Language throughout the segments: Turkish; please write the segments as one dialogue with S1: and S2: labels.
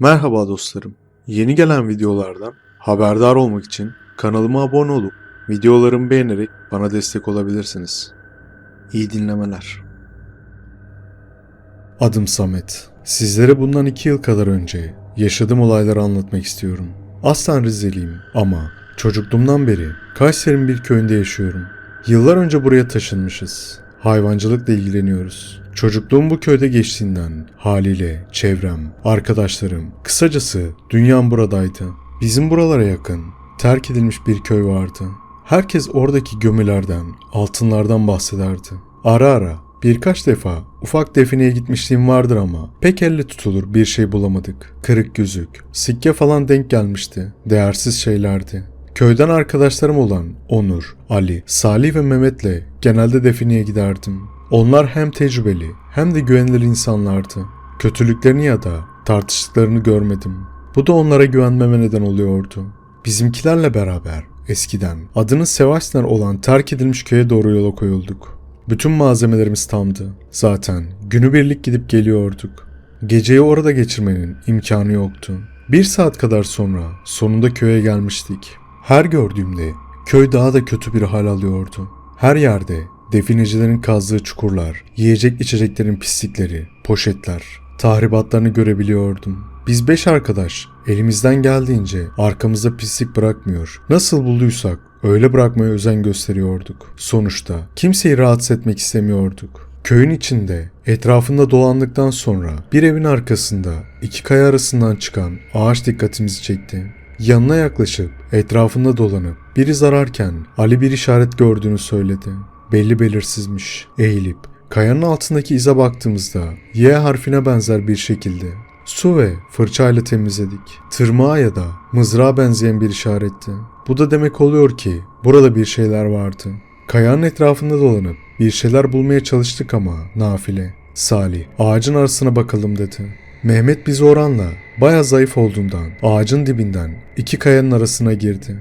S1: Merhaba dostlarım. Yeni gelen videolardan haberdar olmak için kanalıma abone olup videolarımı beğenerek bana destek olabilirsiniz. İyi dinlemeler. Adım Samet. Sizlere bundan iki yıl kadar önce yaşadığım olayları anlatmak istiyorum. Aslen Rizeliyim ama çocukluğumdan beri Kayseri'nin bir köyünde yaşıyorum. Yıllar önce buraya taşınmışız. Hayvancılıkla ilgileniyoruz. Çocukluğum bu köyde geçtiğinden haliyle çevrem, arkadaşlarım, kısacası dünyam buradaydı. Bizim buralara yakın terk edilmiş bir köy vardı. Herkes oradaki gömülerden, altınlardan bahsederdi. Ara ara birkaç defa ufak defineye gitmişliğim vardır ama pek elle tutulur bir şey bulamadık. Kırık yüzük, sikke falan denk gelmişti. Değersiz şeylerdi. Köyden arkadaşlarım olan Onur, Ali, Salih ve Mehmet'le genelde defineye giderdim. Onlar hem tecrübeli hem de güvenilir insanlardı. Kötülüklerini ya da tartıştıklarını görmedim. Bu da onlara güvenmeme neden oluyordu. Bizimkilerle beraber eskiden adını Sevaşlar olan terk edilmiş köye doğru yola koyulduk. Bütün malzemelerimiz tamdı. Zaten günübirlik gidip geliyorduk. Geceyi orada geçirmenin imkanı yoktu. Bir saat kadar sonra sonunda köye gelmiştik. Her gördüğümde köy daha da kötü bir hal alıyordu. Her yerde definecilerin kazdığı çukurlar, yiyecek içeceklerin pislikleri, poşetler, tahribatlarını görebiliyordum. Biz beş arkadaş elimizden geldiğince arkamızda pislik bırakmıyor. Nasıl bulduysak öyle bırakmaya özen gösteriyorduk. Sonuçta kimseyi rahatsız etmek istemiyorduk. Köyün içinde etrafında dolandıktan sonra bir evin arkasında iki kaya arasından çıkan ağaç dikkatimizi çekti. Yanına yaklaşıp etrafında dolanıp biri zararken Ali bir işaret gördüğünü söyledi. Belli belirsizmiş. Eğilip kayanın altındaki ize baktığımızda Y harfine benzer bir şekilde su ve fırçayla temizledik. Tırmığa ya da mızrağa benzeyen bir işaretti. Bu da demek oluyor ki burada bir şeyler vardı. Kayanın etrafında dolanıp bir şeyler bulmaya çalıştık ama nafile. Salih ağacın arasına bakalım dedi. Mehmet bizi oranla baya zayıf olduğundan ağacın dibinden iki kayanın arasına girdi.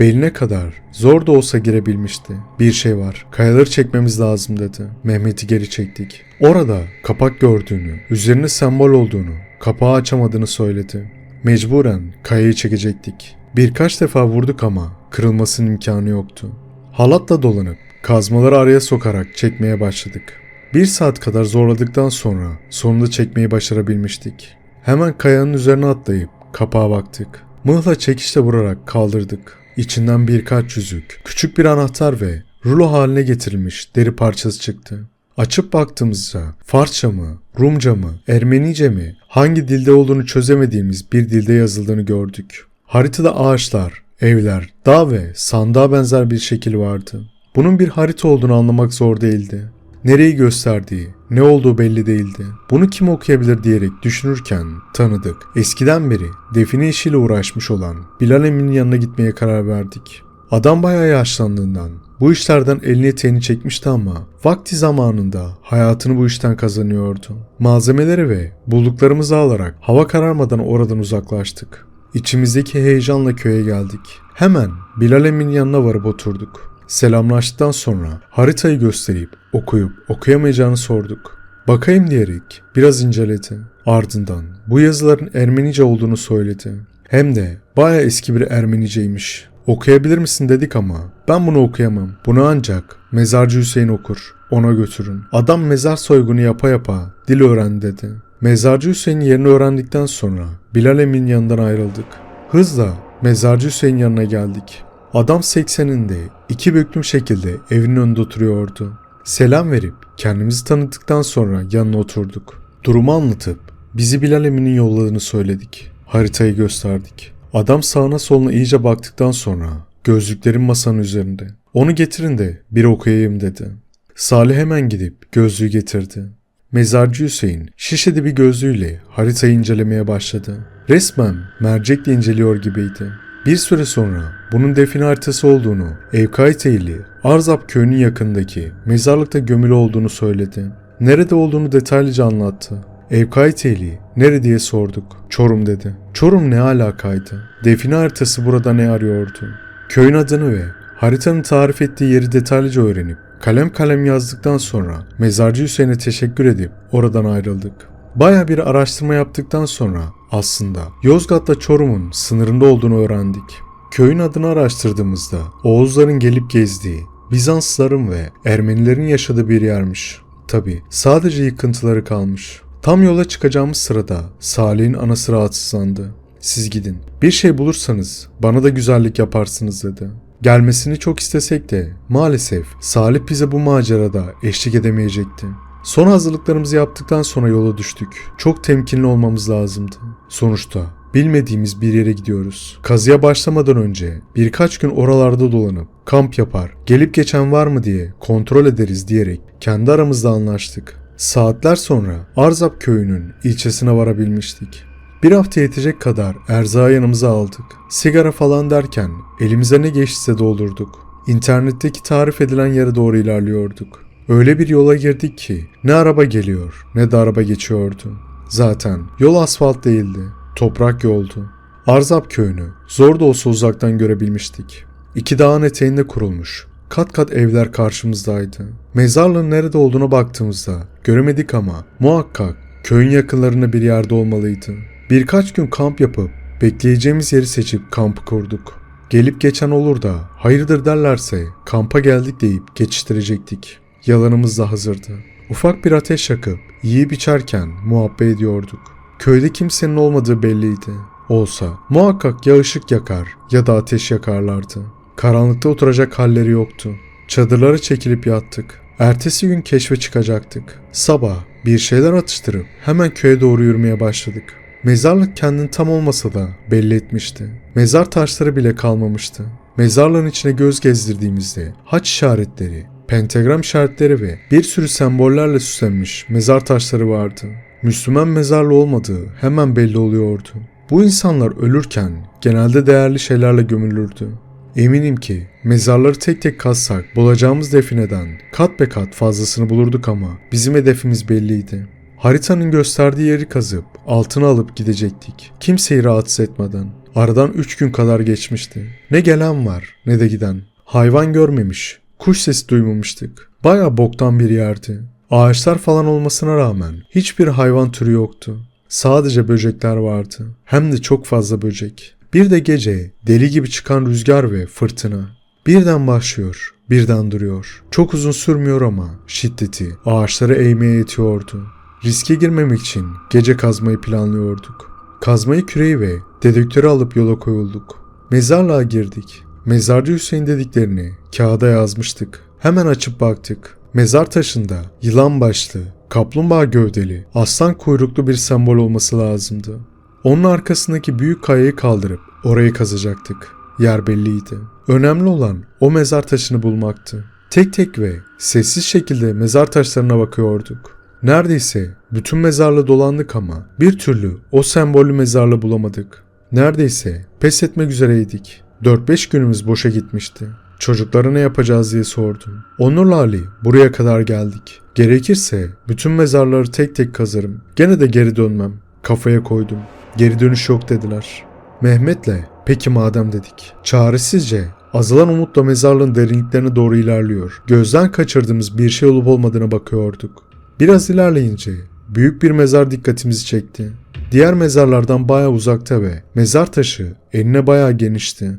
S1: Beline kadar zor da olsa girebilmişti. Bir şey var. Kayaları çekmemiz lazım dedi. Mehmet'i geri çektik. Orada kapak gördüğünü, üzerine sembol olduğunu, kapağı açamadığını söyledi. Mecburen kayayı çekecektik. Birkaç defa vurduk ama kırılmasının imkanı yoktu. Halatla dolanıp kazmaları araya sokarak çekmeye başladık. Bir saat kadar zorladıktan sonra sonunda çekmeyi başarabilmiştik. Hemen kayanın üzerine atlayıp kapağa baktık. Mıhla çekişle vurarak kaldırdık. İçinden birkaç yüzük, küçük bir anahtar ve rulo haline getirilmiş deri parçası çıktı. Açıp baktığımızda Farsça mı, Rumca mı, Ermenice mi, hangi dilde olduğunu çözemediğimiz bir dilde yazıldığını gördük. Haritada ağaçlar, evler, dağ ve sandığa benzer bir şekil vardı. Bunun bir harita olduğunu anlamak zor değildi. Nereyi gösterdiği, ne olduğu belli değildi. Bunu kim okuyabilir diyerek düşünürken tanıdık. Eskiden beri define işiyle uğraşmış olan Bilal Emin'in yanına gitmeye karar verdik. Adam bayağı yaşlandığından bu işlerden elini eteğini çekmişti ama vakti zamanında hayatını bu işten kazanıyordu. Malzemeleri ve bulduklarımızı alarak hava kararmadan oradan uzaklaştık. İçimizdeki heyecanla köye geldik. Hemen Bilal Emin'in yanına varıp oturduk. Selamlaştıktan sonra haritayı gösterip okuyup okuyamayacağını sorduk. Bakayım diyerek biraz inceledi. Ardından bu yazıların Ermenice olduğunu söyledi. Hem de baya eski bir Ermeniceymiş. Okuyabilir misin dedik ama ben bunu okuyamam. Bunu ancak mezarcı Hüseyin okur. Ona götürün. Adam mezar soygunu yapa yapa dil öğrendi dedi. Mezarcı Hüseyin'in yerini öğrendikten sonra Bilal Emin yanından ayrıldık. Hızla mezarcı Hüseyin yanına geldik. Adam 80'inde iki büklüm şekilde evinin önünde oturuyordu. Selam verip kendimizi tanıttıktan sonra yanına oturduk. Durumu anlatıp bizi Bilal Emin'in yolladığını söyledik. Haritayı gösterdik. Adam sağına soluna iyice baktıktan sonra gözlüklerin masanın üzerinde. Onu getirin de bir okuyayım dedi. Salih hemen gidip gözlüğü getirdi. Mezarcı Hüseyin şişede bir gözlüğüyle haritayı incelemeye başladı. Resmen mercekle inceliyor gibiydi. Bir süre sonra bunun define haritası olduğunu, Evkayteyli, Arzap köyünün yakındaki mezarlıkta gömülü olduğunu söyledi. Nerede olduğunu detaylıca anlattı. Evkayteyli nere diye sorduk. Çorum dedi. Çorum ne alakaydı? Define haritası burada ne arıyordu? Köyün adını ve haritanın tarif ettiği yeri detaylıca öğrenip kalem kalem yazdıktan sonra mezarcı Hüseyin'e teşekkür edip oradan ayrıldık. Baya bir araştırma yaptıktan sonra aslında Yozgat'la Çorum'un sınırında olduğunu öğrendik. Köyün adını araştırdığımızda Oğuzların gelip gezdiği, Bizansların ve Ermenilerin yaşadığı bir yermiş. Tabi sadece yıkıntıları kalmış. Tam yola çıkacağımız sırada Salih'in anası rahatsızlandı. Siz gidin. Bir şey bulursanız bana da güzellik yaparsınız dedi. Gelmesini çok istesek de maalesef Salih bize bu macerada eşlik edemeyecekti. Son hazırlıklarımızı yaptıktan sonra yola düştük. Çok temkinli olmamız lazımdı. Sonuçta bilmediğimiz bir yere gidiyoruz. Kazıya başlamadan önce birkaç gün oralarda dolanıp kamp yapar, gelip geçen var mı diye kontrol ederiz diyerek kendi aramızda anlaştık. Saatler sonra Arzap köyünün ilçesine varabilmiştik. Bir hafta yetecek kadar erzağı yanımıza aldık. Sigara falan derken elimize ne geçtiyse doldurduk. İnternetteki tarif edilen yere doğru ilerliyorduk. Öyle bir yola girdik ki ne araba geliyor ne de araba geçiyordu. Zaten yol asfalt değildi, toprak yoldu. Arzap köyünü zor da olsa uzaktan görebilmiştik. İki dağın eteğinde kurulmuş, kat kat evler karşımızdaydı. Mezarlığın nerede olduğuna baktığımızda göremedik ama muhakkak köyün yakınlarında bir yerde olmalıydı. Birkaç gün kamp yapıp bekleyeceğimiz yeri seçip kampı kurduk. Gelip geçen olur da hayırdır derlerse kampa geldik deyip geçiştirecektik. Yalanımız da hazırdı. Ufak bir ateş yakıp yiyip içerken muhabbet ediyorduk. Köyde kimsenin olmadığı belliydi. Olsa muhakkak ya ışık yakar ya da ateş yakarlardı. Karanlıkta oturacak halleri yoktu. Çadırlara çekilip yattık. Ertesi gün keşfe çıkacaktık. Sabah bir şeyler atıştırıp hemen köye doğru yürümeye başladık. Mezarlık kendini tam olmasa da belli etmişti. Mezar taşları bile kalmamıştı. Mezarlığın içine göz gezdirdiğimizde haç işaretleri, pentagram işaretleri ve bir sürü sembollerle süslenmiş mezar taşları vardı. Müslüman mezarlı olmadığı hemen belli oluyordu. Bu insanlar ölürken genelde değerli şeylerle gömülürdü. Eminim ki mezarları tek tek kazsak bulacağımız defineden kat be kat fazlasını bulurduk ama bizim hedefimiz belliydi. Haritanın gösterdiği yeri kazıp altına alıp gidecektik. Kimseyi rahatsız etmeden. Aradan 3 gün kadar geçmişti. Ne gelen var ne de giden. Hayvan görmemiş. Kuş sesi duymamıştık. Baya boktan bir yerdi. Ağaçlar falan olmasına rağmen hiçbir hayvan türü yoktu. Sadece böcekler vardı. Hem de çok fazla böcek. Bir de gece deli gibi çıkan rüzgar ve fırtına. Birden başlıyor, birden duruyor. Çok uzun sürmüyor ama şiddeti ağaçları eğmeye yetiyordu. Riske girmemek için gece kazmayı planlıyorduk. Kazmayı küreği ve dedektörü alıp yola koyulduk. Mezarlığa girdik. Mezarcı Hüseyin dediklerini kağıda yazmıştık. Hemen açıp baktık. Mezar taşında yılan başlı, kaplumbağa gövdeli, aslan kuyruklu bir sembol olması lazımdı. Onun arkasındaki büyük kayayı kaldırıp orayı kazacaktık. Yer belliydi. Önemli olan o mezar taşını bulmaktı. Tek tek ve sessiz şekilde mezar taşlarına bakıyorduk. Neredeyse bütün mezarla dolandık ama bir türlü o sembollü mezarla bulamadık. Neredeyse pes etmek üzereydik. 4-5 günümüz boşa gitmişti. Çocuklara ne yapacağız diye sordum. Onurla Ali buraya kadar geldik. Gerekirse bütün mezarları tek tek kazarım. Gene de geri dönmem. Kafaya koydum. Geri dönüş yok dediler. Mehmet'le peki madem dedik. Çaresizce azalan umutla mezarlığın derinliklerine doğru ilerliyor. Gözden kaçırdığımız bir şey olup olmadığına bakıyorduk. Biraz ilerleyince büyük bir mezar dikkatimizi çekti. Diğer mezarlardan baya uzakta ve mezar taşı eline baya genişti.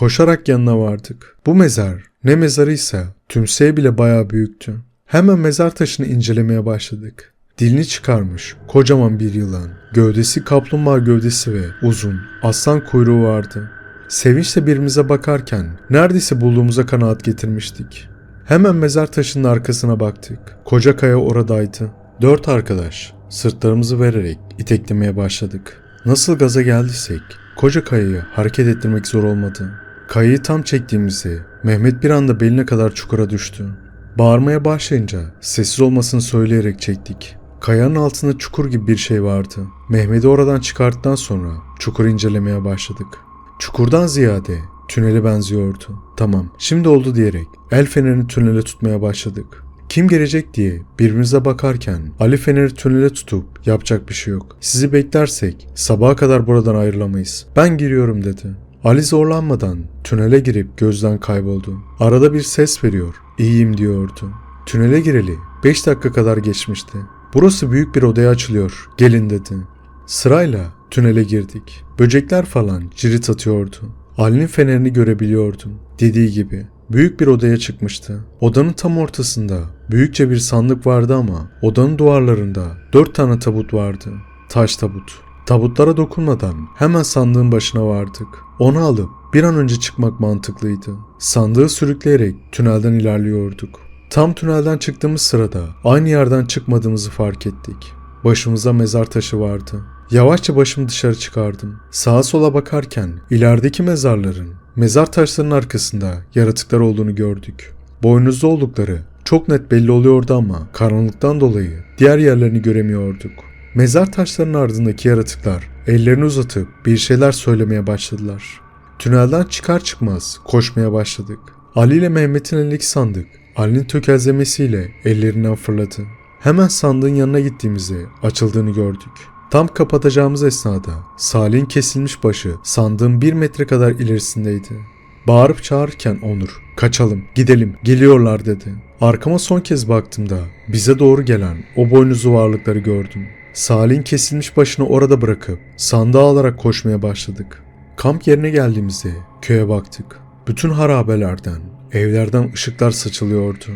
S1: Koşarak yanına vardık. Bu mezar ne mezarıysa tümseye bile baya büyüktü. Hemen mezar taşını incelemeye başladık. Dilini çıkarmış kocaman bir yılan. Gövdesi kaplumbağa gövdesi ve uzun aslan kuyruğu vardı. Sevinçle birbirimize bakarken neredeyse bulduğumuza kanaat getirmiştik. Hemen mezar taşının arkasına baktık. Koca kaya oradaydı. Dört arkadaş sırtlarımızı vererek iteklemeye başladık. Nasıl gaza geldiysek koca kayayı hareket ettirmek zor olmadı. Kayayı tam çektiğimizde Mehmet bir anda beline kadar çukura düştü. Bağırmaya başlayınca sessiz olmasını söyleyerek çektik. Kayanın altında çukur gibi bir şey vardı. Mehmet'i oradan çıkarttıktan sonra çukuru incelemeye başladık. Çukurdan ziyade tünele benziyordu. Tamam şimdi oldu diyerek el fenerini tünele tutmaya başladık. Kim gelecek diye birbirimize bakarken Ali feneri tünele tutup yapacak bir şey yok. Sizi beklersek sabaha kadar buradan ayrılamayız. Ben giriyorum dedi. Ali zorlanmadan tünele girip gözden kayboldu. Arada bir ses veriyor. İyiyim diyordu. Tünele gireli 5 dakika kadar geçmişti. Burası büyük bir odaya açılıyor. Gelin dedi. Sırayla tünele girdik. Böcekler falan cirit atıyordu. Ali'nin fenerini görebiliyordum. Dediği gibi büyük bir odaya çıkmıştı. Odanın tam ortasında büyükçe bir sandık vardı ama odanın duvarlarında dört tane tabut vardı. Taş tabut. Tabutlara dokunmadan hemen sandığın başına vardık. Onu alıp bir an önce çıkmak mantıklıydı. Sandığı sürükleyerek tünelden ilerliyorduk. Tam tünelden çıktığımız sırada aynı yerden çıkmadığımızı fark ettik. Başımıza mezar taşı vardı. Yavaşça başımı dışarı çıkardım. Sağa sola bakarken ilerideki mezarların, mezar taşlarının arkasında yaratıklar olduğunu gördük. Boynuzlu oldukları çok net belli oluyordu ama karanlıktan dolayı diğer yerlerini göremiyorduk. Mezar taşlarının ardındaki yaratıklar ellerini uzatıp bir şeyler söylemeye başladılar. Tünelden çıkar çıkmaz koşmaya başladık. Ali ile Mehmet'in elindeki sandık Ali'nin tökezlemesiyle ellerinden fırladı. Hemen sandığın yanına gittiğimizde açıldığını gördük. Tam kapatacağımız esnada Salih'in kesilmiş başı sandığın bir metre kadar ilerisindeydi. Bağırıp çağırırken Onur, kaçalım, gidelim, geliyorlar dedi. Arkama son kez baktığımda bize doğru gelen o boynuzlu varlıkları gördüm. Salih'in kesilmiş başını orada bırakıp sandığı alarak koşmaya başladık. Kamp yerine geldiğimizde köye baktık. Bütün harabelerden, evlerden ışıklar saçılıyordu.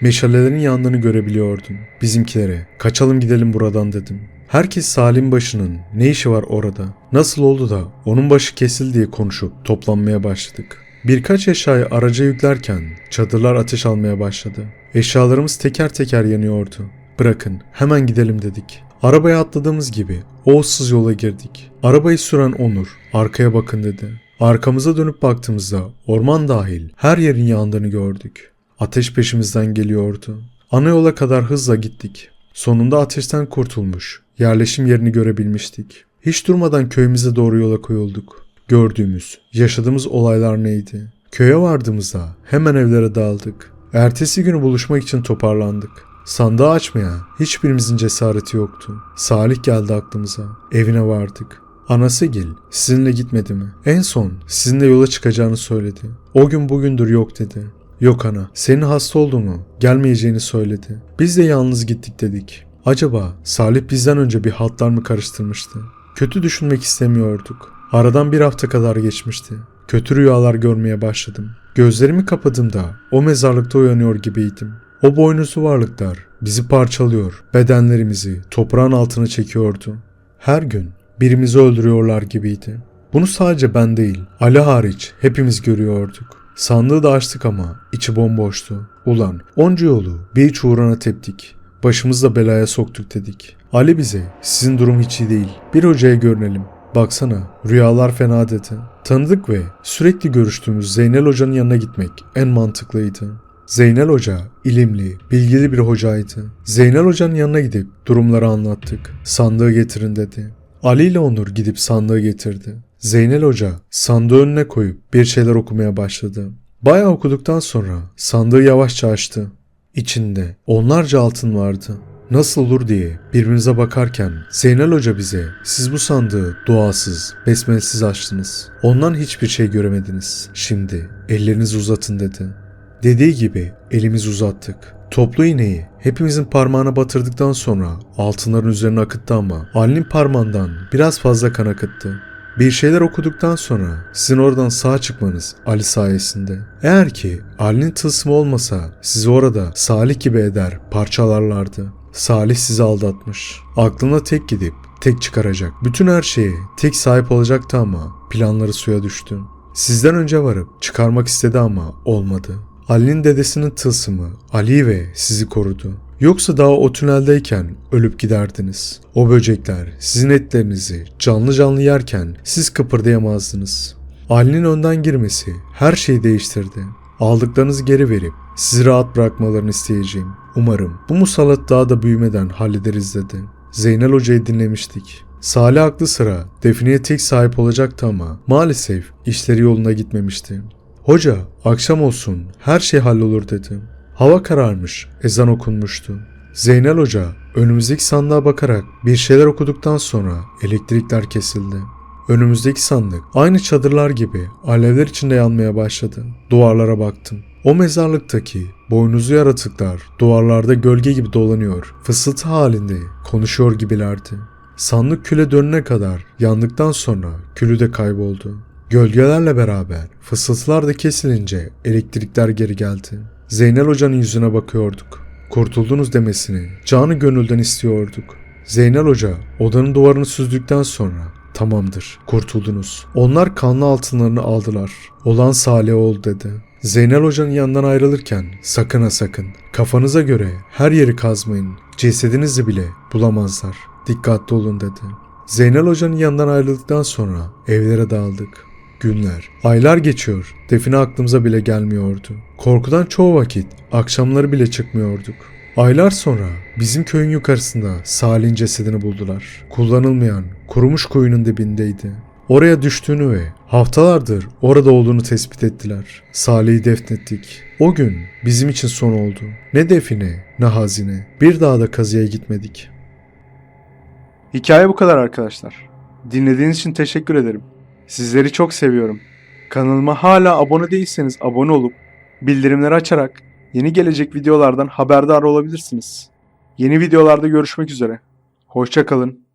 S1: Meşalelerin yandığını görebiliyordum. Bizimkilere kaçalım gidelim buradan dedim. Herkes Salim başının ne işi var orada? Nasıl oldu da onun başı kesildi diye konuşup toplanmaya başladık. Birkaç eşyayı araca yüklerken çadırlar ateş almaya başladı. Eşyalarımız teker teker yanıyordu. Bırakın hemen gidelim dedik. Arabaya atladığımız gibi o ıssız yola girdik. Arabayı süren Onur arkaya bakın dedi. Arkamıza dönüp baktığımızda orman dahil her yerin yandığını gördük. Ateş peşimizden geliyordu. Ana yola kadar hızla gittik. Sonunda ateşten kurtulmuş, yerleşim yerini görebilmiştik. Hiç durmadan köyümüze doğru yola koyulduk. Gördüğümüz, yaşadığımız olaylar neydi? Köye vardığımızda hemen evlere dağıldık. Ertesi günü buluşmak için toparlandık. Sandığı açmaya hiçbirimizin cesareti yoktu. Salih geldi aklımıza. Evine vardık. Anası Gil sizinle gitmedi mi? En son sizinle yola çıkacağını söyledi. O gün bugündür yok dedi. Yok ana, senin hasta olduğunu, gelmeyeceğini söyledi. Biz de yalnız gittik dedik. Acaba Salih bizden önce bir hatlar mı karıştırmıştı? Kötü düşünmek istemiyorduk. Aradan bir hafta kadar geçmişti. Kötü rüyalar görmeye başladım. Gözlerimi kapadığımda o mezarlıkta uyanıyor gibiydim. O boynuzlu varlıklar bizi parçalıyor, bedenlerimizi toprağın altına çekiyordu. Her gün birimizi öldürüyorlar gibiydi. Bunu sadece ben değil, Ali hariç hepimiz görüyorduk. Sandığı da açtık ama içi bomboştu. Ulan onca yolu bir çuğrana teptik. Başımızı da belaya soktuk dedik. Ali bize sizin durum hiç iyi değil. Bir hocaya görünelim. Baksana rüyalar fena dedi. Tanıdık ve sürekli görüştüğümüz Zeynel Hoca'nın yanına gitmek en mantıklıydı. Zeynel Hoca ilimli, bilgili bir hocaydı. Zeynel Hoca'nın yanına gidip durumları anlattık. Sandığı getirin dedi. Ali ile Onur gidip sandığı getirdi. Zeynel Hoca sandığı önüne koyup bir şeyler okumaya başladı. Bayağı okuduktan sonra sandığı yavaşça açtı. İçinde onlarca altın vardı. Nasıl olur diye birbirimize bakarken Zeynel Hoca bize siz bu sandığı duasız, besmelesiz açtınız. Ondan hiçbir şey göremediniz. Şimdi ellerinizi uzatın dedi. Dediği gibi elimizi uzattık. Toplu iğneyi hepimizin parmağına batırdıktan sonra altınların üzerine akıttı ama Ali'nin parmağından biraz fazla kan akıttı. Bir şeyler okuduktan sonra sizin oradan sağ çıkmanız Ali sayesinde. Eğer ki Ali'nin tılsımı olmasa sizi orada Salih gibi eder parçalarlardı. Salih sizi aldatmış. Aklına tek gidip tek çıkaracak. Bütün her şeye tek sahip olacaktı ama planları suya düştü. Sizden önce varıp çıkarmak istedi ama olmadı. Ali'nin dedesinin tılsımı Ali ve sizi korudu. Yoksa daha o tüneldeyken ölüp giderdiniz. O böcekler sizin etlerinizi canlı canlı yerken siz kıpırdayamazdınız. Ali'nin önden girmesi her şeyi değiştirdi. Aldıklarınızı geri verip sizi rahat bırakmalarını isteyeceğim. Umarım bu musallat daha da büyümeden hallederiz dedi. Zeynel Hoca'yı dinlemiştik. Salih aklı sıra defineye tek sahip olacaktı ama maalesef işleri yoluna gitmemişti. Hoca akşam olsun her şey hallolur dedi. Hava kararmış, ezan okunmuştu. Zeynel Hoca önümüzdeki sandığa bakarak bir şeyler okuduktan sonra elektrikler kesildi. Önümüzdeki sandık aynı çadırlar gibi alevler içinde yanmaya başladı. Duvarlara baktım. O mezarlıktaki boynuzlu yaratıklar duvarlarda gölge gibi dolanıyor, fısıltı halinde konuşuyor gibilerdi. Sandık küle dönene kadar yandıktan sonra külü de kayboldu. Gölgelerle beraber fısıltılar da kesilince elektrikler geri geldi. Zeynel Hoca'nın yüzüne bakıyorduk. Kurtuldunuz demesini canı gönülden istiyorduk. Zeynel Hoca odanın duvarını süzdükten sonra tamamdır kurtuldunuz. Onlar kanlı altınlarını aldılar. Olan Salih oldu dedi. Zeynel Hoca'nın yanından ayrılırken sakın ha sakın kafanıza göre her yeri kazmayın. Cesedinizi bile bulamazlar. Dikkatli olun dedi. Zeynel Hoca'nın yanından ayrıldıktan sonra evlere dağıldık. Günler, aylar geçiyor. Define aklımıza bile gelmiyordu. Korkudan çoğu vakit akşamları bile çıkmıyorduk. Aylar sonra bizim köyün yukarısında Salih'in cesedini buldular. Kullanılmayan, kurumuş kuyunun dibindeydi. Oraya düştüğünü ve haftalardır orada olduğunu tespit ettiler. Salih'i defnettik. O gün bizim için son oldu. Ne define, ne hazine. Bir daha da kazıya gitmedik.
S2: Hikaye bu kadar arkadaşlar. Dinlediğiniz için teşekkür ederim. Sizleri çok seviyorum. Kanalıma hala abone değilseniz abone olup bildirimleri açarak yeni gelecek videolardan haberdar olabilirsiniz. Yeni videolarda görüşmek üzere. Hoşça kalın.